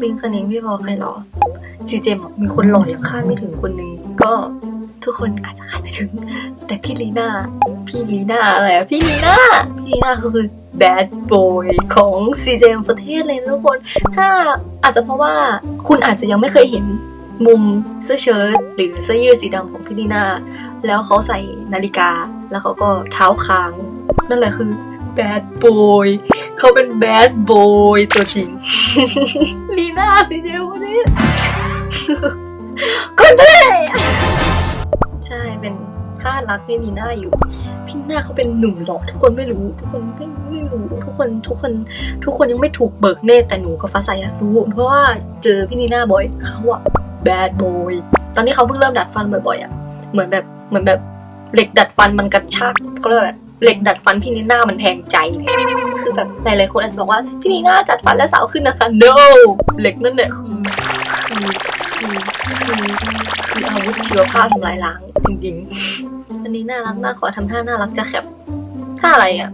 ปิงคณิงพี่พอใครหรอซีเจมมีคนหล่ออย่างคาดไม่ถึงคนนึงก็ทุกคนอาจจะคาดไม่ถึง แต่พี่ลีน่า พี่ลีน่าอะไรอะพี่ลีน่า พี่ลีน่าก็คือ bad boy ของซีเจมประเทศเลยนะทุกคน ถ้าอาจจะเพราะว่าคุณอาจจะยังไม่เคยเห็นมุมเสื้อเชิ้ตหรือเสื้อยืดสีดำของพี่ลีน่า แล้วเขาใส่นาฬิกา แล้วเขาก็เท้าค้าง นั่นแหละคือ bad boy เขาเป็น bad boy ตัวจริง ลีน่าสิเดียวนี้ก็ได้ใช่เป็นถ้ารักพี่ลีน่าอยู่ พี่ลีน่าเขาเป็นหนุ่มหล่อทุกคนไม่รู้ ทุกคนไม่ไม่รู้ทุกคนทุกคน ทุกคนยังไม่ถูกเบิกเนตแต่หนูกับฟ้าใสอะรู้เพราะว่าเจอพี่ลีน่าบ่อยเขาอะ bad boy ตอนนี้เขาเพิ่งเริ่มดัดฟันบ่อยๆอะเหมือนแบบเหมือนแบบเหล็กดัดฟันมันกระชากเขาเรียกว่อะไร เหล็กดัดฟันพี่ลีน่ามันแทงใจ คือแบบหลายๆคนอาจจะบอกว่าพี่ลีน่าจัดฟันแล้วสาวขึ้นนะคะ no เหล็กนั่นแหละคือคือคือคือคืออาวุธชีวภาพทำลายล้าง จริงๆ อันนี้น่ารักมากขอทำท่าน่ารักจะแคปท่าอะไรอะ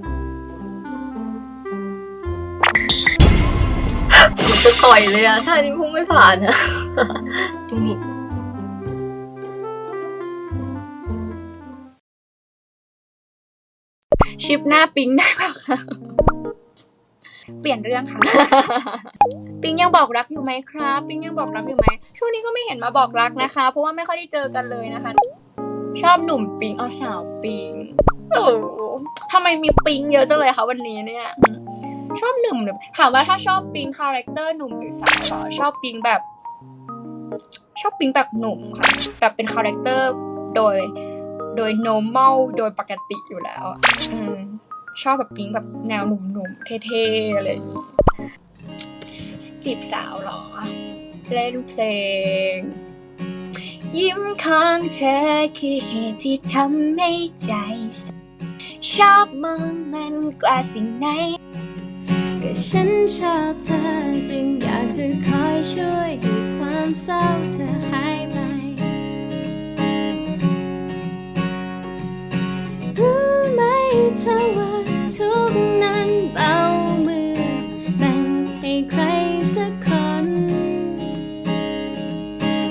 เหมือนจะต่อยเลยอะท่านี้พุ่งไม่ผ่านอะนี่ ชิปหน้าปิงได้ปะคะเปลี่ยนเรื่องค่ะ ปิงยังบอกรักอยู่ไหมครับ ปิงยังบอกรักอยู่ไหม ช่วงนี้ก็ไม่เห็นมาบอกรักนะคะ เพราะว่าไม่ค่อยได้เจอกันเลยนะคะ ชอบหนุ่มปิงเอาสาวปิงโอ้โหทำไมมีปิงเยอะจังเลยคะวันนี้เนี่ยอืมชอบหนุ่มหรือถามว่าถ้าชอบปิงคาแรคเตอร์หนุ่มหรือสาวเหรอชอบปิงแบบ ชอบปิงแบบหนุ่มค่ะแบบเป็นคาแรคเตอร์โดย โดย normal โดยปกติอยู่แล้วอชอบแบบปิงแบบแนวหนุ่มๆ เท่ๆ อะไรอย่างงี้จีบสาวเหรอ เล่นเพลง ยิ้มของเธอคือเหตุที่ทำให้ใจ ชอบมองมันกว่าสิ่งไหนก็ฉันชอบเธอจึงอยากจะคอยช่วยให้ความเศร้าเธอหาย ทุกนั้นเบามือแบ่งให้ใครสักคน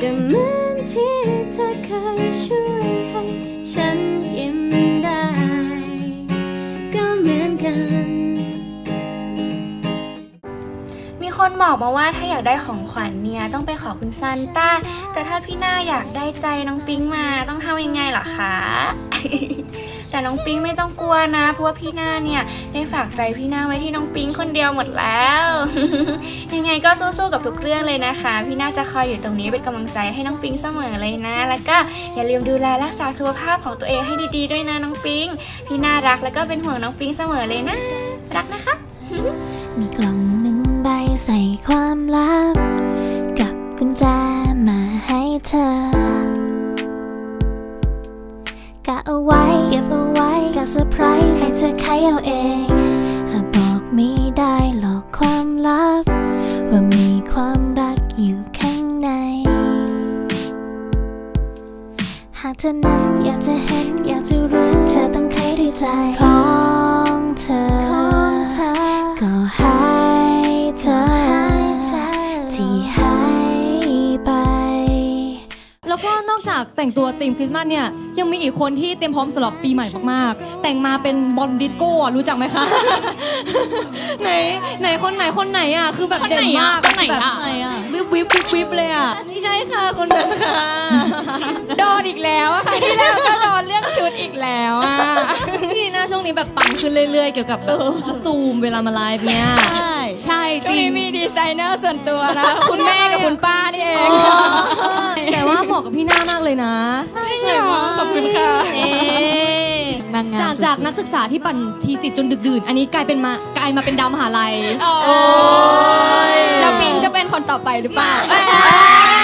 ก็เหมือนที่เธอเคยช่วยให้ฉันยิ้มได้ ก็เหมือนกัน มีคนบอกมาว่าถ้าอยากได้ของขวัญเนี่ยต้องไปขอคุณซันต้า แต่ถ้าพี่หน้าอยากได้ใจน้องปิ๊งมาต้องทำยังไงล่ะคะ แต่น้องปิ๊งไม่ต้องกลัวนะ เพราะว่าพี่หน้าเนี่ยได้ฝากใจพี่หน้าไว้ที่น้องปิ๊งคนเดียวหมดแล้ว ยังไงก็สู้ๆกับทุกเรื่องเลยนะคะ พี่หน้าจะคอยอยู่ตรงนี้เป็นกำลังใจให้น้องปิ๊งเสมอเลยนะ แล้วก็อย่าลืมดูแลรักษาสุขภาพของตัวเองให้ดี ๆ ด้วยนะน้องปิ๊งพี่น่ารักแล้วก็เป็นห่วงน้องปิ๊งเสมอเลยนะ รักนะคะ มีกล่องหนึ่งใบใส่ความลับ กับกุญแจมาให้เธอกะเอาไว้ากะเซอร์ไพรส์ให้เธอใครเอาเองบอกไม่ได้หลอกความลับ ว่ามีความรักอยู่ข้างใน หากเธอนั้นอยากจะเห็นอยากจะรู้เธอต้องใครด้วยใจ จากแต่งตัวธีมคริสต์มาสเนี่ยยังมีอีกคนที่เตรียมพร้อมสำหรับปีใหม่มากๆ แต่งมาเป็นบอลดิสโก้อะรู้จักไหมคะ ไหนไหนคนไหนคนไหนอะคือแบบคนไหนเด่นอะมากคนไหนอะ แบบวิบวิบวิบวิบเลยอะนี่ใช่ค่ะคนนั้นค่ะ โดนอีกแล้วอะค่ะที่แล้วก็โดนเรื่องชุดอีกแล้วอะพี่หน้าช่วงนี้แบบปังขึ้นเรื่อยๆ เกี่ยวกับแบบคอสตูมเวลามาไลฟ์เนี่ย ใช่ใช่จช่วงรินี้งมีดีไซเนอร์ส่วนตัวนะ คุณแม่กับคุณป้านี่เองแต่ว่าเหมาะกับพี่หน้ามากเลยนะขอบคุณค่ะ เอ๊ะจากจากนักศึกษาที่ปั่นทีสิทธิ์จนดึกดื่น อันนี้กลายเป็นมากลายมาเป็นดาวมหาลัย โอ้ย แล้วปิงจะเป็นคนต่อไปหรือเปล่าต้องมาดู